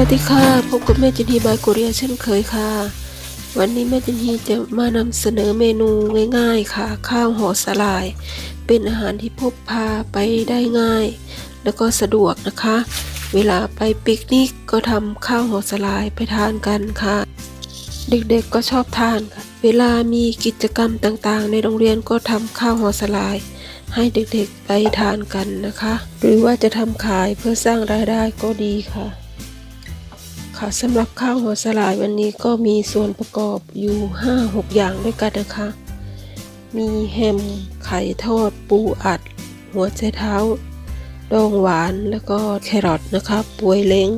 วัสดีค่ะพบกับแม่จินฮีบายโกเรียเช่นเคยค่ะ วันนี้แม่จินฮีจะมานำเสนอเมนูง่ายๆค่ะ ข้าวห่อสลาย เป็นอาหารที่พบพาไปได้ง่าย แล้วก็สะดวกนะคะ เวลาไปปิกนิกก็ทำข้าวห่อสลายไปทานกันค่ะ เด็กๆก็ชอบทานค่ะ เวลามีกิจกรรมต่างๆ ในโรงเรียนก็ทำข้าวห่อสลาย ให้เด็กๆไปทานกันนะคะ หรือว่าจะทำขายเพื่อสร้างรายได้ก็ดีค่ะ ค่ะสำหรับข้าวหัวสลายวันนี้ก็มีส่วนประกอบอยู่ 5-6 อย่างด้วยกันนะคะ มีแฮมไข่ทอด ปูอัด หัวใจเท้าดองหวานแล้วก็แครอทนะคะปวยเล้ง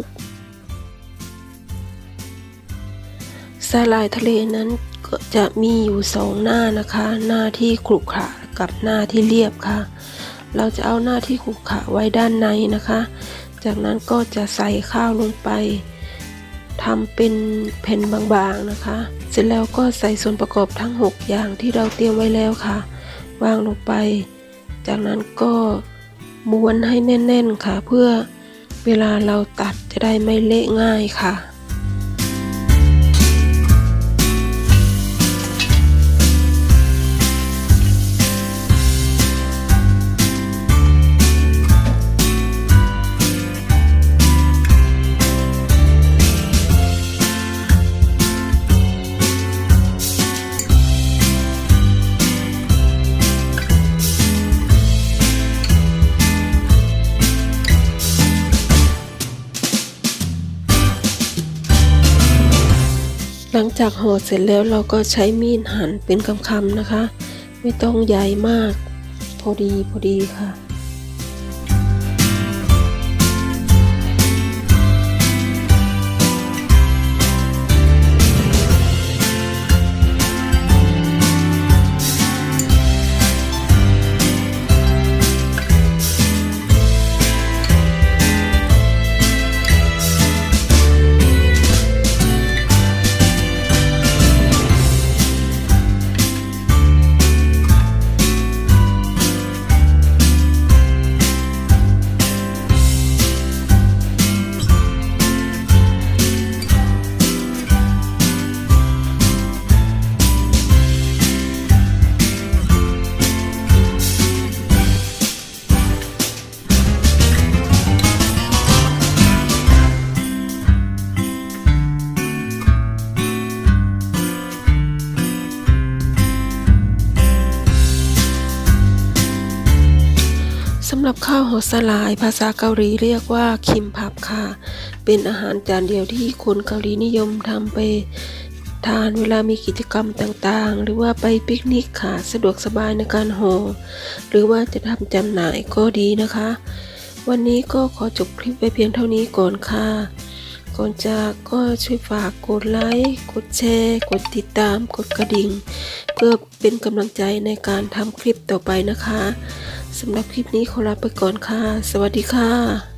สาลายทะเลนั้นก็จะมีอยู่สองหน้านะคะ หน้าที่ขรุขระกับหน้าที่เรียบค่ะ เราจะเอาหน้าที่ขรุขระไว้ด้านในนะคะ จากนั้นก็จะใส่ข้าวลงไป ทำเป็นแผ่นบางๆนะคะ เสร็จแล้วก็ใส่ส่วนประกอบทั้ง 6 อย่างที่เราเตรียมไว้แล้วค่ะ วางลงไป จากนั้นก็ม้วนให้แน่น ๆค่ะ เพื่อเวลาเราตัดจะได้ไม่เละง่ายค่ะ หลังจากห่อเสร็จแล้วเราก็ใช้มีดหั่นเป็นคำๆนะคะ ไม่ต้องใหญ่มาก พอดีพอดีค่ะำหรับข้าวห่อสลาย ภาษาเกาหลีเรียกว่าคิมพับค่ะ เป็นอาหารจานเดียวที่คนเกาหลีนิยมทำไป ทานเวลามีกิจกรรมต่างๆ หรือว่าไปปิกนิกค่ะ สะดวกสบายในการห่อหรือว่าจะทำจำหน่ายก็ดีนะคะ วันนี้ก็ขอจบคลิปไว้เพียงเท่านี้ก่อนค่ะ ก่อนจากก็ช่วยฝากกดไลค์ กดแชร์ กดติดตาม กดกระดิ่ง เพื่อเป็นกำลังใจในการทำคลิปต่อไปนะคะ สำหรับคลิปนี้ขอลาไปก่อนค่ะ สวัสดีค่ะ